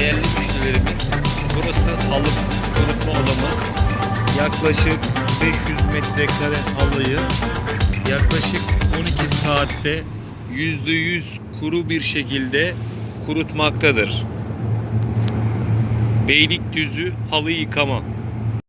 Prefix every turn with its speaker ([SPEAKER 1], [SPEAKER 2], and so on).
[SPEAKER 1] değerli müşterilerimiz burası halık kurutma odamız. Yaklaşık 500 metrekare halıyı yaklaşık 12 saatte %100 kuru bir şekilde kurutmaktadır. Beylikdüzü halı yıkama